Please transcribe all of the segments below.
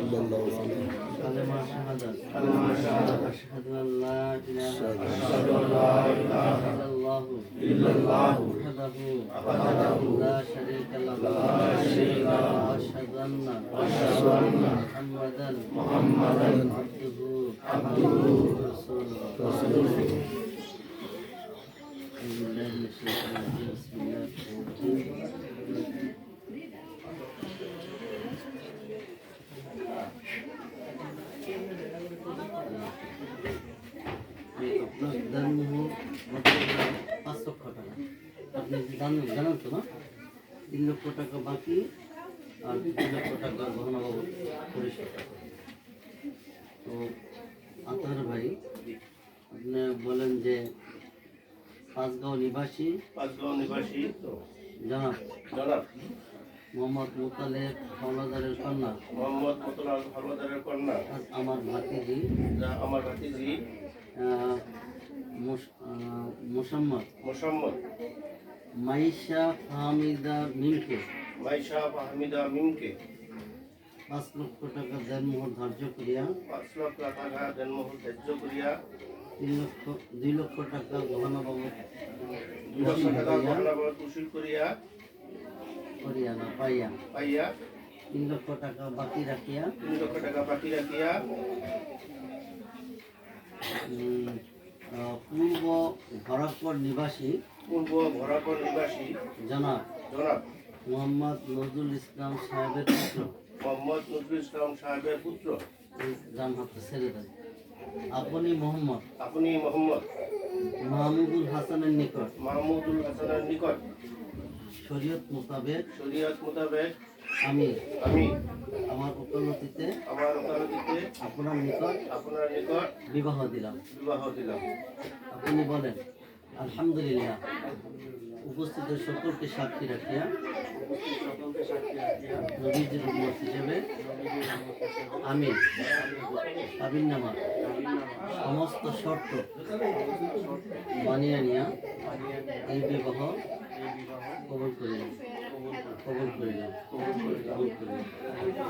اللهم صل كلمة شهادة كلمة شهادة أشهد أن لا إله إلا الله إلا الله وحده وحده لا شريك له لا شريك له وأشهد أن وأشهد أن محمدا محمدا عبده عبده ورسوله رسوله أعوذ بالله من الشيطان আপনি জানান তো না তিন লক্ষ টাকা বাকি আর তিন লক্ষ টাকা গহনা বাবদ পরিশোধ তো আতহার ভাই আপনি বলেন যে পাঁচগাঁও নিবাসী পাঁচগাঁও নিবাসী জনাব জনাব মোহাম্মদ মুতালেব হাওলাদারের কন্যা। মোহাম্মদ মতলাল হালদারের কন্যা আমার ভাতিজি। আমার ভাতিজি মুসাম্মদ। মোসাম্মদ। মাইশা ফাহমিদা মিমকে। মাইশা ফাহমিদা মিমকে। পাঁচ লক্ষ টাকা দেনমোহর ধার্য করিয়া। পাঁচ লক্ষ টাকা জন্মহল ধার্য করিয়া। তিন লক্ষ দুই লক্ষ টাকা গহনা বাবদ দুই লক্ষ টাকা গহনা বাবদ উসুল করিয়া। করিয়া না পাইয়া। পাইয়া। তিন লক্ষ টাকা বাকি রাখিয়া। তিন লক্ষ টাকা বাকি রাখিয়া। পূর্ব ভরাকর নিবাসী পূর্ব ভরাকর নিবাসী জনাব জনাব মোহাম্মদ নজরুল ইসলাম সাহেবের পুত্র। মোহাম্মদ নজরুল ইসলাম সাহেবের পুত্র। ডান ছেড়ে দেন। আপনি মোহাম্মদ। আপনি মোহাম্মদ। মাহমুদুল হাসানের নিকট। মাহমুদুল হাসানের নিকট। শরীয়ত মোতাবেক শরীয়ত মোতাবেক আমি আমি আমার ওকালতিতে আমার ওকালতিতে আপনার নিকট আপনার নিকট বিবাহ দিলাম। বিবাহ দিলাম। আপনি বলেন আলহামদুলিল্লাহ উপস্থিত সকলকে সাক্ষী রাখিয়া নবীজির উম্মত হিসেবে আমি কাবিননামা সমস্ত শর্ত মানিয়ে নিয়া এই বিবাহ কবল করিলাম। কবল করিলাম। কবল করিলাম। আলহামদুলিল্লাহ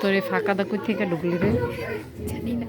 তোরে ফাঁকা দা থেকে ঢুকলি রে? জানি না।